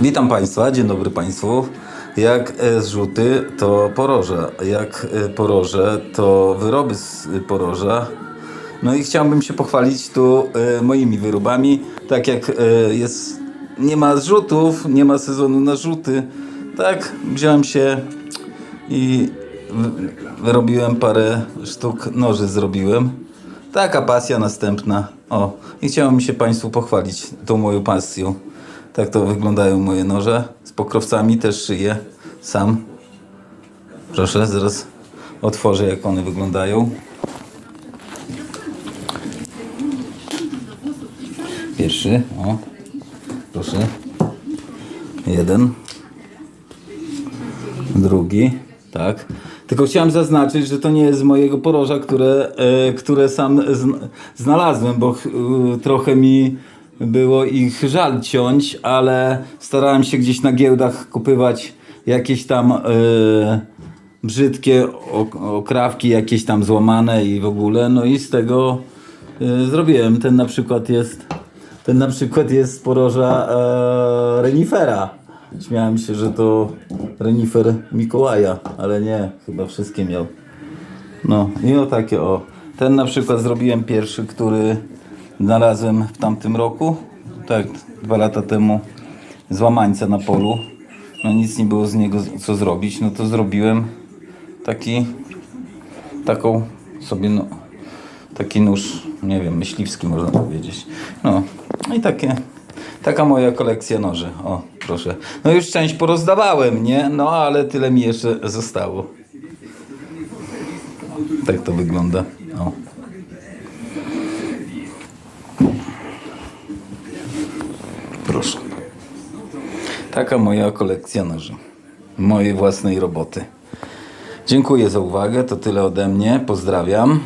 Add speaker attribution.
Speaker 1: Witam Państwa, dzień dobry Państwu. Jak e, zrzuty, to poroże. Jak e, poroże, to wyroby z poroża. No i chciałbym się pochwalić tu e, moimi wyrobami. Tak jak jest, nie ma zrzutów, nie ma sezonu na rzuty. Tak, wziąłem się i wy- wyrobiłem parę sztuk noży zrobiłem. Taka pasja następna. O, i chciałem się Państwu pochwalić tą moją pasją. Tak to wyglądają moje noże. Z pokrowcami też szyję sam. Proszę, zaraz otworzę jak one wyglądają. Pierwszy, o. Proszę. Jeden. Drugi, tak. Tylko chciałem zaznaczyć, że to nie jest z mojego poroża, które, e, które sam zn- znalazłem, bo y, trochę mi było ich żal ciąć, ale starałem się gdzieś na giełdach kupywać jakieś tam e, brzydkie ok- okrawki, jakieś tam złamane i w ogóle. No i z tego e, zrobiłem. Ten na przykład jest, ten na przykład jest z poroża e, renifera. Śmiałem się, że to renifer Mikołaja, ale nie, chyba wszystkie miał. No i o takie o. Ten na przykład zrobiłem pierwszy, który znalazłem w tamtym roku. Tak, dwa lata temu. Złamańca na polu. No nic nie było z niego co zrobić. No to zrobiłem taki, taką sobie no, taki nóż, nie wiem, myśliwski można powiedzieć. No i takie, taka moja kolekcja noży. O, proszę. No już część porozdawałem, nie? No ale tyle mi jeszcze zostało. Tak to wygląda. O. Taka moja kolekcja noży. Mojej własnej roboty. Dziękuję za uwagę. To tyle ode mnie. Pozdrawiam.